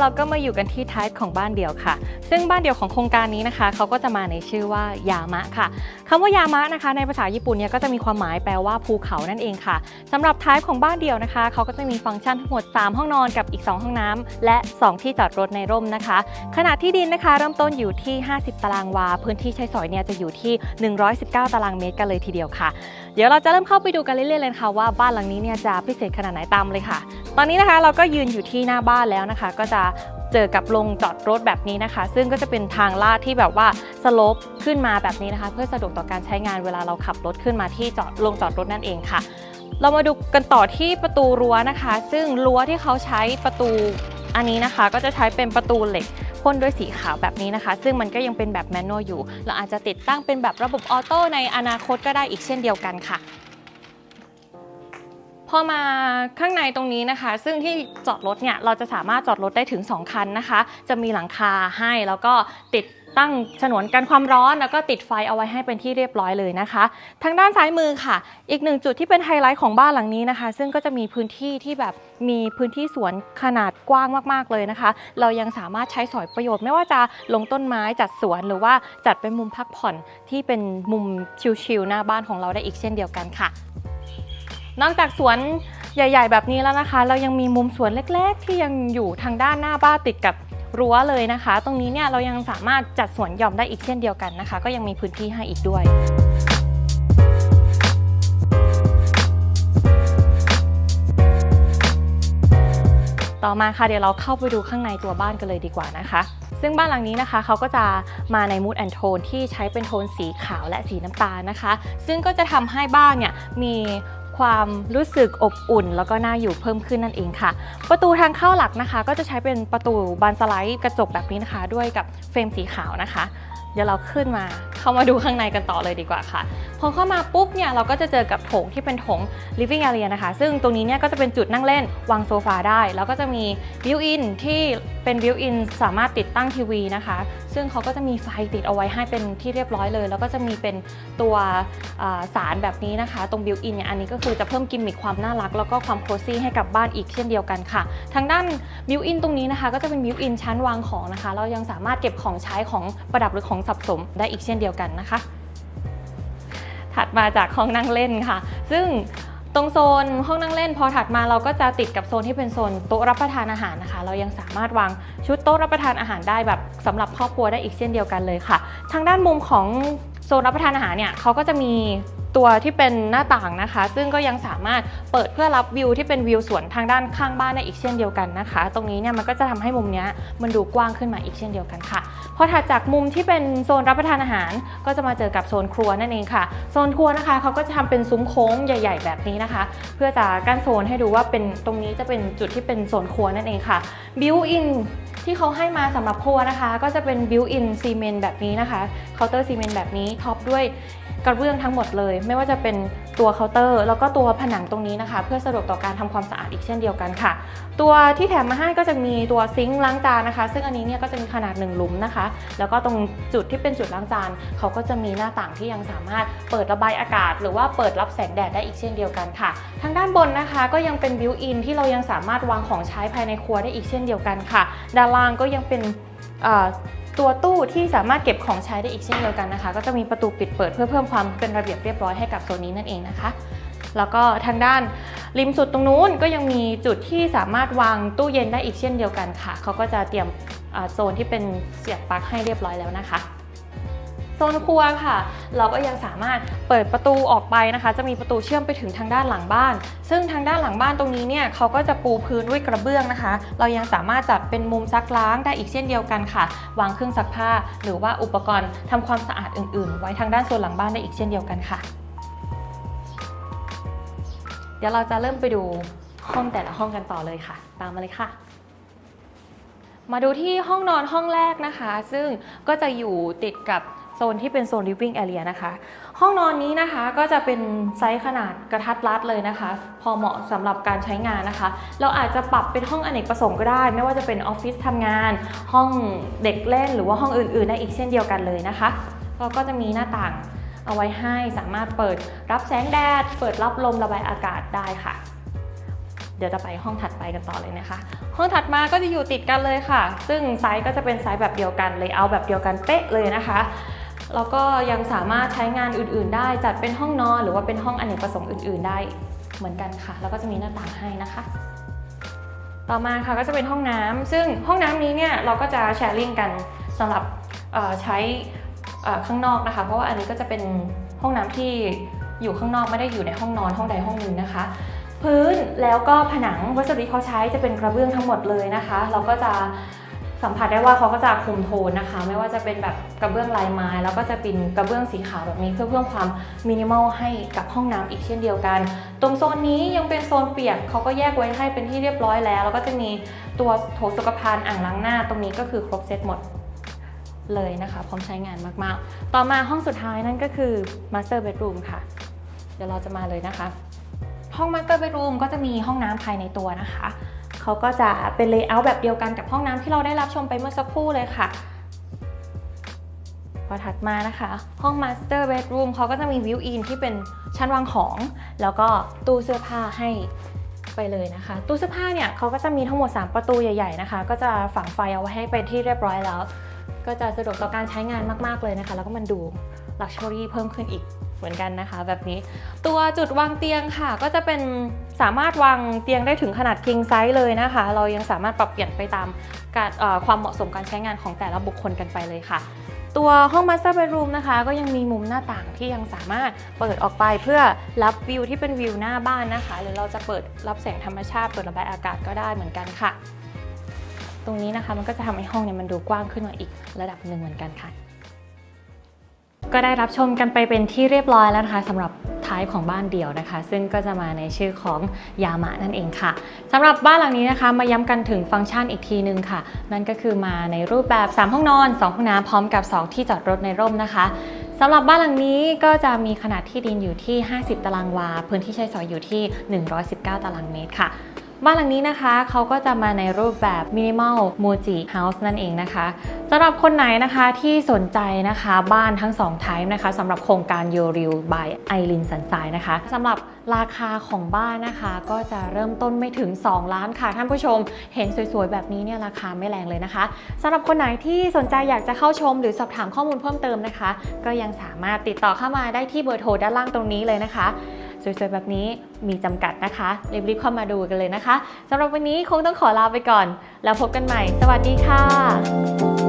เราก็มาอยู่กันที่ท้ายของบ้านเดี่ยวค่ะ ซึ่งบ้านเดี่ยวของโครงการนี้นะคะเขาก็จะมาในชื่อว่ายามะค่ะคำว่ายามะนะคะ ในภาษาญี่ปุ่นเนี่ยก็จะมีความหมายแปลว่าภูเขานั่นเองค่ะสำหรับท้ายของบ้านเดี่ยวนะคะเขาก็จะมีฟังก์ชันทั้งหมด 3 ห้องนอนกับอีก 2 ห้องน้ำและ 2 ที่จอดรถในร่มนะคะขนาดที่ดินนะคะ เริ่มต้นอยู่ที่ 50 ตารางวา พื้นที่ใช้สอยเนี่ยจะอยู่ที่ 119 ตารางเมตรกันเลยทีเดียวค่ะ เดี๋ยวเราจะเริ่มเข้าไปดูกันเรื่อยๆเลยนะคะว่าบ้านหลังนี้เนี่ยจะพิเศษขนาดไหนตามเลยค่ะ ตอนนี้นะคะเราก็ยืนอยู่ที่หน้าบ้านแล้วนะคะ ก็จะ เจอกับลงจอดรถแบบนี้นะคะ ซึ่งก็จะเป็นทางลาดที่แบบว่าสลปขึ้นมาแบบนี้นะคะ เพื่อสะดวกต่อการใช้งานเวลาเราขับรถขึ้นมาที่จอดลงจอดรถนั่นเองค่ะ เรามาดูกันต่อที่ประตูรั้วนะคะ ซึ่งรั้วที่เขาใช้ประตูอันนี้นะคะก็จะใช้เป็นประตูเหล็กพ่นด้วยสีขาวแบบนี้นะคะ ซึ่งมันก็ยังเป็นแบบแมนนวลอยู่ เราอาจจะติดตั้งเป็นแบบระบบออโต้ในอนาคตก็ได้อีกเช่นเดียวกันค่ะ พอมาข้างในตรงนี้นะคะ ซึ่งที่จอดรถเนี่ยเราจะสามารถจอดรถได้ถึง 2 คันนะคะ จะมีหลังคาให้แล้วก็ติดตั้งฉนวนกันความร้อนแล้วก็ติดไฟเอาไว้ให้เป็นที่เรียบร้อยเลยนะคะ ทางด้านซ้ายมือค่ะ อีกหนึ่งจุดที่เป็นไฮไลท์ของบ้านหลังนี้นะคะ ซึ่งก็จะมีพื้นที่ที่แบบมีพื้นที่สวนขนาดกว้างมากๆเลยนะคะ เรายังสามารถใช้สอยประโยชน์ไม่ว่าจะลงต้นไม้จัดสวนหรือว่าจัดเป็นมุมพักผ่อนที่เป็นมุมชิลๆหน้าบ้านของเราได้อีกเช่นเดียวกันค่ะ นอกจากสวนใหญ่ ๆ แบบนี้แล้วนะคะ เรายังมีมุมสวนเล็ก ๆ ที่ยังอยู่ทางด้านหน้าบ้านติดกับรั้วเลยนะคะ ตรงนี้เนี่ยเรายังสามารถจัดสวนหย่อมได้อีกเช่นเดียวกันนะคะ ก็ยังมีพื้นที่ให้อีกด้วยต่อมาค่ะเดี๋ยวเราเข้าไปดูข้างในตัวบ้านกันเลยดีกว่านะคะ ซึ่งบ้านหลังนี้นะคะเขาก็จะมาในมูดแอนโทนที่ใช้เป็นโทนสีขาวและสีน้ำตาลนะคะ ซึ่งก็จะทำให้บ้านเนี่ยมี ความรู้สึกอบอุ่น แล้วก็น่าอยู่เพิ่มขึ้นนั่นเองค่ะ ประตูทางเข้าหลักนะคะ ก็จะใช้เป็นประตูบานสไลด์กระจกแบบนี้นะคะ ด้วยกับเฟรมสีขาวนะคะ เดี๋ยวเราขึ้นมาเข้ามาดูข้างในกันต่อเลยดีกว่าค่ะ พอเข้ามาปุ๊บเนี่ยเราก็จะเจอกับโถงที่เป็นโถง living area นะคะ ซึ่งตรงนี้เนี่ยก็จะเป็นจุดนั่งเล่นวางโซฟาได้ แล้วก็จะมี built in ที่เป็น built in สามารถติดตั้งทีวีนะคะ ซึ่งเขาก็จะมีไฟติดเอาไว้ให้เป็นที่เรียบร้อยเลย แล้วก็จะมีเป็นตัวสารแบบนี้นะคะ ตรง built in เนี่ยอันนี้ก็คือจะเพิ่มกิมมิคความน่ารัก แล้วก็ความโคซี่ให้กับบ้านอีกเช่นเดียวกันค่ะ ทางด้าน built in ตรงนี้นะคะ ก็จะเป็น built in ชั้นวางของนะคะ เรายังสามารถเก็บของใช้ของประดับหรือของสับสมได้อีกเช่นเดียวกันนะคะ ถัดมาจากห้องนั่งเล่นค่ะ ซึ่งตรงโซนห้องนั่งเล่น พอถัดมาเราก็จะติดกับโซนที่เป็นโซนโต๊ะรับประทานอาหารนะคะ เรายังสามารถวางชุดโต๊ะรับประทานอาหารได้แบบสำหรับครอบครัวได้อีกเช่นเดียวกันเลยค่ะ ทางด้านมุมของโซนรับประทานอาหารเนี่ยเขาก็จะมี ตัวที่เป็นหน้าต่างนะคะ ซึ่งก็ยังสามารถเปิดเพื่อรับวิวที่เป็นวิวสวนทางด้านข้างบ้านได้อีกเช่นเดียวกันนะคะ ตรงนี้เนี่ยมันก็จะทำให้มุมเนี้ยมันดูกว้างขึ้นมาอีกเช่นเดียวกันค่ะพอถัดจากมุมที่เป็นโซนรับประทานอาหาร ก็จะมาเจอกับโซนครัวนั่นเองค่ะ โซนครัวนะคะเขาก็จะทำเป็นซุ้มโค้งใหญ่ ๆ แบบนี้นะคะ เพื่อจะกั้นโซนให้ดูว่าเป็นตรงนี้จะเป็นจุดที่เป็นโซนครัวนั่นเองค่ะบิวอินที่เขาให้มาสำหรับครัวนะคะ ก็จะเป็นบิวอินซีเมนต์แบบนี้นะคะเคาน์เตอร์ซีเมนต์แบบนี้ท็อปด้วย กระเบื้องทั้งหมดเลย ไม่ว่าจะเป็นตัวเคาน์เตอร์ แล้วก็ตัวผนังตรงนี้นะคะ เพื่อสะดวกต่อการทำความสะอาดอีกเช่นเดียวกันค่ะ ตัวที่แถมมาให้ก็จะมีตัวซิงค์ล้างจานนะคะ ซึ่งอันนี้เนี่ยก็จะมีขนาด1หลุมนะคะ แล้วก็ตรงจุดที่เป็นจุดล้างจานเขาก็จะมีหน้าต่างที่ยังสามารถเปิดระบายอากาศ หรือว่าเปิดรับแสงแดดได้อีกเช่นเดียวกันค่ะ ทางด้านบนนะคะก็ยังเป็นบิวอินที่เรายังสามารถวางของใช้ภายในครัวได้อีกเช่นเดียวกันค่ะ ด้านล่างก็ยังเป็น ตัวตู้ที่สามารถเก็บของใช้ได้อีกเช่นเดียวกันนะคะ ก็จะมีประตูปิดเปิดเพื่อเพิ่มความเป็นระเบียบเรียบร้อยให้กับโซนนี้นั่นเองนะคะ แล้วก็ทางด้านริมสุดตรงนู้นก็ยังมีจุดที่สามารถวางตู้เย็นได้อีกเช่นเดียวกันค่ะเขาก็จะเตรียมโซนที่เป็นเสียบปลั๊กให้เรียบร้อยแล้วนะคะ โซนครัวค่ะ เราก็ยังสามารถเปิดประตูออกไปนะคะ จะมีประตูเชื่อมไปถึงทางด้านหลังบ้าน ซึ่งทางด้านหลังบ้านตรงนี้เนี่ยเขาก็จะปูพื้นด้วยกระเบื้องนะคะ เรายังสามารถจัดเป็นมุมซักล้างได้อีกเช่นเดียวกันค่ะ วางเครื่องซักผ้า หรือว่าอุปกรณ์ทำความสะอาดอื่น ๆ ไว้ทางด้านโซนหลังบ้านได้อีกเช่นเดียวกันค่ะ เดี๋ยวเราจะเริ่มไปดูห้องแต่ละห้องกันต่อเลยค่ะ ตามมาเลยค่ะมาดูที่ห้องนอนห้องแรกนะคะ ซึ่งก็จะอยู่ติดกับ โซนที่เป็นโซน living area นะคะ ห้องนอนนี้นะคะก็จะเป็นไซส์ขนาดกระทัดรัดเลยนะคะ พอเหมาะสำหรับการใช้งานนะคะ เราอาจจะปรับเป็นห้องอเนกประสงค์ก็ได้ ไม่ว่าจะเป็นออฟฟิศทำงาน ห้องเด็กเล่นหรือว่าห้องอื่นๆได้อีกเช่นเดียวกันเลยนะคะเราก็จะมีหน้าต่างเอาไว้ให้สามารถเปิดรับแสงแดด เปิดรับลมระบายอากาศได้ค่ะ เดี๋ยวจะไปห้องถัดไปกันต่อเลยนะคะ ห้องถัดมาก็จะอยู่ติดกันเลยค่ะ ซึ่งไซส์ก็จะเป็นไซส์แบบเดียวกันเลยเอาแบบเดียวกันเป๊ะเลยนะคะ แล้วก็ยังสามารถใช้งานอื่น ๆ ได้จัดเป็นห้องนอน หรือว่าเป็นห้องอเนกประสงค์อื่น ๆ ได้เหมือนกันค่ะ แล้วก็จะมีหน้าต่างให้นะคะ ต่อมาค่ะก็จะเป็นห้องน้ำซึ่งห้องน้ำนี้เนี่ยเราก็จะแชร์ลิงกันสำหรับใช้ข้างนอกนะคะ เพราะว่าอันนี้ก็จะเป็นห้องน้ำที่อยู่ข้างนอกไม่ได้อยู่ในห้องนอนห้องใดห้องหนึ่งนะคะ พื้นแล้วก็ผนังวัสดุที่เขาใช้จะเป็นกระเบื้องทั้งหมดเลยนะคะ เราก็จะสัมผัสได้ว่าเขาก็จะคุมโทนนะคะ ไม่ว่าจะเป็นแบบ กระเบื้องลายไม้ แล้วก็จะเป็นกระเบื้องสีขาวแบบนี้เพื่อเพิ่มความมินิมอลให้กับห้องน้ำอีกเช่นเดียวกัน ตรงโซนนี้ยังเป็นโซนเปียกเขาก็แยกไว้ให้เป็นที่เรียบร้อยแล้ว แล้วก็จะมีตัวโถสุขภัณฑ์อ่างล้างหน้า ตรงนี้ก็คือครบเซตหมดเลยนะคะพร้อมใช้งานมากๆ ต่อมาห้องสุดท้ายนั่นก็คือ Master Bedroom ค่ะ เดี๋ยวเราจะมาเลยนะคะ ห้อง Master Bedroom ก็จะมีห้องน้ำภายในตัวนะคะ เขาก็จะเป็นเลเยอร์แบบเดียวกันกับห้องน้ำที่เราได้รับชมไปเมื่อสักครู่เลยค่ะ พอถัดมานะคะ ห้อง Master Bedroom เขาก็จะมีวิวอินที่เป็นชั้นวางของ แล้วก็ตู้เสื้อผ้าให้ไปเลยนะคะ ตู้เสื้อผ้าเนี่ยเขาก็จะมีทั้งหมด 3 ประตูใหญ่ๆนะคะ ก็จะฝังไฟเอาไว้ให้เป็นที่เรียบร้อยแล้ว ก็จะสะดวกต่อการใช้งานมากๆเลยนะคะ แล้วก็มันดู Luxury เพิ่มขึ้นอีกเหมือนกันนะคะ แบบนี้ตัวจุดวางเตียงค่ะ ก็จะเป็นสามารถวางเตียงได้ถึงขนาด king size เลยนะคะ เรายังสามารถปรับเปลี่ยนไปตามการความเหมาะสมการใช้งานของแต่ละบุคคลกันไปเลยค่ะ ตัวห้องมาสเตอร์เบดรูมนะคะ ก็ยังมีมุมหน้าต่างที่ยังสามารถเปิดออกไปเพื่อรับวิวที่เป็นวิวหน้าบ้านนะคะ หรือเราจะเปิดรับแสงธรรมชาติ เปิดระบายอากาศก็ได้เหมือนกันค่ะ ตรงนี้นะคะมันก็จะทำให้ห้องเนี่ยมันดูกว้างขึ้นมาอีกระดับหนึ่งเหมือนกันค่ะ ก็ได้รับชมกันไปเป็นที่เรียบร้อยแล้วนะคะสำหรับ ท้ายของบ้านเดี่ยวนะคะ ซึ่งก็จะมาในชื่อของยามะนั่นเองค่ะสำหรับบ้านหลังนี้นะคะ มาย้ำกันถึงฟังก์ชันอีกทีนึงค่ะ นั่นก็คือมาในรูปแบบ 3 ห้องนอน 2 ห้องน้ำพร้อมกับ 2 ที่จอดรถในร่มนะคะสำหรับบ้านหลังนี้ก็จะมีขนาดที่ดินอยู่ที่ 50 ตารางวา พื้นที่ใช้สอยอยู่ที่ 119 ตารางเมตรค่ะ บ้านหลังนี้นะคะเขาก็จะมาในรูปแบบ minimal moji house นั่นเองนะคะสำหรับคนไหนนะคะที่สนใจนะคะบ้านทั้ง2 type นะคะสำหรับโครงการ Your Real by Eileen Sunshine นะคะสำหรับราคาของบ้านนะคะ ก็จะเริ่มต้นไม่ถึง 2 ล้านค่ะ ท่านผู้ชมเห็นสวยๆ แบบนี้เนี่ยราคาไม่แรงเลยนะคะสำหรับคนไหนที่สนใจอยากจะเข้าชมหรือสอบถามข้อมูลเพิ่มเติมนะคะ ก็ยังสามารถติดต่อเข้ามาได้ที่เบอร์โทรด้านล่างตรงนี้เลยนะคะ สวยๆแบบนี้มีจำกัดนะคะรีบๆเข้ามาดูกันเลยนะคะสำหรับวันนี้คงต้องขอลาไปก่อน แล้วพบกันใหม่ สวัสดีค่ะ